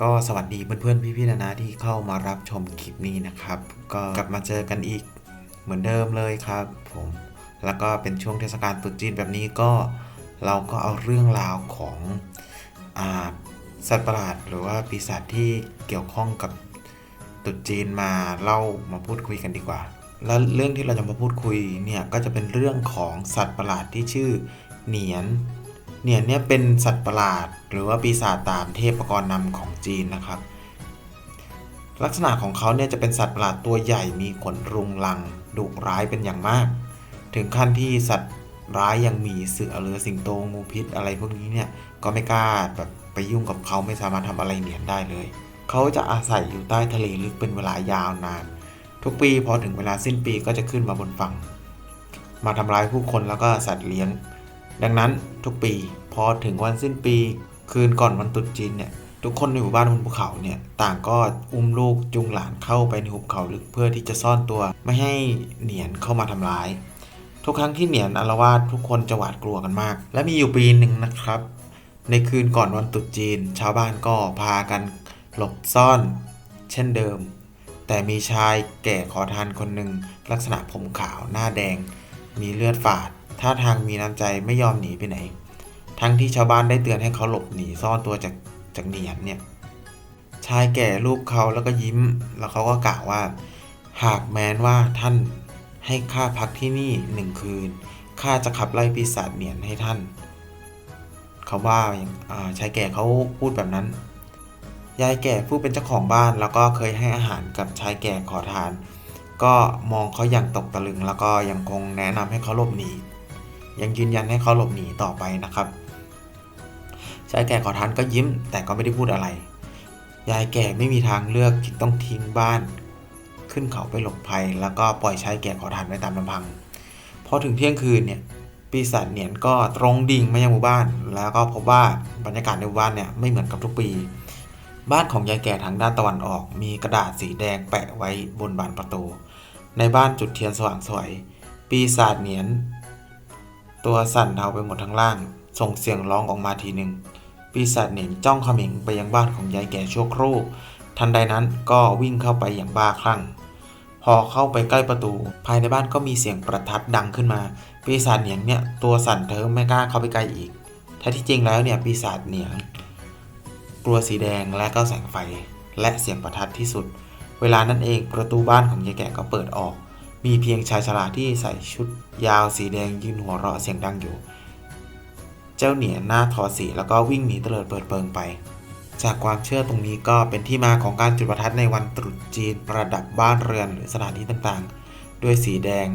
ก็สวัสดีเพื่อนๆพี่ๆนะนะที่เข้ามารับชมคลิปนี้นะครับ ก็กลับมาเจอกันอีกเหมือนเดิมเลยครับ ผมแล้วก็เป็นช่วงเทศกาลตรุษจีนแบบนี้ก็เราก็เอาเรื่องราวของอสัตว์ประหลาดหรือว่าปีศาจที่เกี่ยวข้องกับตรุษจีนมาเล่ามาพูดคุยกันดีกว่า แล้วเรื่องที่เราจะมาพูดคุยเนี่ยก็จะเป็นเรื่องของสัตว์ประหลาดที่ชื่อเหนียน เหนียเนี่ยเป็นสัตว์ประหลาด หรือว่าปีศาจตามเทพกรนำของจีนนะครับ ลักษณะของเขาเนี่ยจะเป็นสัตว์ประหลาดตัวใหญ่มีขนรุงรังดุร้ายเป็นอย่างมาก ถึงขั้นที่สัตว์ร้ายยังมีเสือหรือสิงโตงูพิษอะไรพวกนี้เนี่ยก็ไม่กล้าแบบไปยุ่งกับเขาไม่สามารถทำอะไรเหนียนได้เลย เขาจะอาศัยอยู่ใต้ทะเลลึกเป็นเวลายาวนาน ทุกปีพอถึงเวลาสิ้นปีก็จะขึ้นมาบนฝั่ง มาทำร้ายผู้คนแล้วก็สัตว์เลี้ยง ดังนั้นทุกปีพอถึงวันสิ้นปี คืนก่อนวันตรุษจีนเนี่ยทุกคนในหมู่บ้านบนภูเขาเนี่ยต่างก็อุ้มลูกจูงหลานเข้าไปในหุบเขาลึกเพื่อที่จะซ่อนตัวไม่ให้เหนียนเข้ามาทำร้าย ทุกครั้งที่เหนียนอารวาสทุกคนจะหวาดกลัวกันมาก และมีอยู่ปีหนึ่งนะครับ ในคืนก่อนวันตรุษจีน ชาวบ้านก็พากันหลบซ่อน เช่นเดิม แต่มีชายแก่ขอทานคนหนึ่งลักษณะผมขาวหน้าแดง มีเลือดฝาด ท่าทางมีน้ำใจไม่ยอมหนีไปไหน ทั้งที่ชาวบ้านได้เตือนให้เขาหลบหนีซ่อนตัวจากจากเหนียนเนี่ย ชายแก่รูปเขาแล้วก็ยิ้ม แล้วเขาก็กล่าวว่า หากแม้นว่าท่านให้ข้าพักที่นี่หนึ่งคืนข้าจะขับไล่ปีศาจเหนียนให้ท่าน เขาว่าาชายแก่เขาพูดแบบนั้น ยายแก่ผู้เป็นเจ้าของบ้านแล้วก็เคยให้อาหารกับชายแก่ขอทาน ก็มองเขาอย่างตกตะลึงแล้วก็ยังคงแนะนำให้เขาหลบหนี ยังยืนยันให้เขาหลบหนีต่อไปนะครับชายแก่ขอทานก็ยิ้มแต่ก็ไม่ได้พูดอะไร ยายแก่ไม่มีทางเลือกที่ต้องทิ้งบ้าน ขึ้นเขาไปหลบภัย แล้วก็ปล่อยชายแก่ขอทานไว้ตามลำพังพอถึงเที่ยงคืนเนี่ยปีศาจเหนียนก็ตรงดิ่งมายังหมู่บ้าน แล้วก็พบว่าบรรยากาศในหมู่บ้านเนี่ยไม่เหมือนกับทุกปี บ้านของยายแก่ทางด้านตะวันออก มีกระดาษสีแดงแปะไว้บนบานประตู ในบ้านจุดเทียนสว่างสวย ปีศาจเหนียน ตัวสั่นเทาไปหมดทั้งล่าง ส่งเสียงร้องออกมาทีหนึ่ง ปีศาจเหนียนจ้องขม็งไปยังบ้านของยายแก่ชั่วครู่ ทันใดนั้นก็วิ่งเข้าไปอย่างบ้าคลั่ง พอเข้าไปใกล้ประตู ภายในบ้านก็มีเสียงประทัดดังขึ้นมา ปีศาจเหนียนเนี่ยตัวสั่นเทิมไม่กล้าเข้าไปใกล้อีก แท้ที่จริงแล้วเนี่ยปีศาจเหนียนกลัวสีแดงและก็แสงไฟ และเสียงประทัดที่สุด เวลานั้นเองประตูบ้านของยายแก่ก็เปิดออก มีเพียงชายชราที่ใส่ชุดยาวสีแดงยืนหัวเราะเสียงดังอยู่ เจ้าเหนียนหน้าทอสีแล้วก็วิ่งหนีเตลิดเปิดเปิงไป จากความเชื่อตรงนี้ก็เป็นที่มาของการจุดประทัดในวันตรุษจีนประดับบ้านเรือนหรือสถานที่ต่างๆ ด้วยสีแดง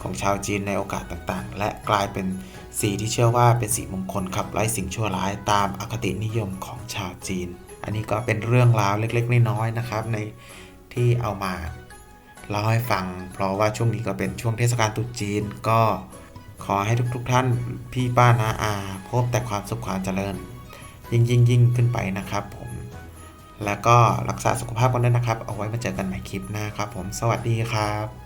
ของชาวจีนในโอกาสต่างๆ และกลายเป็นสีที่เชื่อว่าเป็นสีมงคลขับไล่สิ่งชั่วร้ายตามอคตินิยมของชาวจีน อันนี้ก็เป็นเรื่องราวเล็กๆน้อยๆนะครับในที่เอามา เล่าให้ฟัง เพราะว่าช่วงนี้ก็เป็นช่วงเทศกาลตรุษจีนก็ขอให้ทุกๆท่านพี่ป้านาอา พบแต่ความสุขความเจริญ ยิ่งยิ่งยิ่งขึ้นไปนะครับผม แล้วก็รักษาสุขภาพกันด้วยนะครับ เอาไว้มาเจอกันใหม่คลิปหน้าครับผม สวัสดีครับ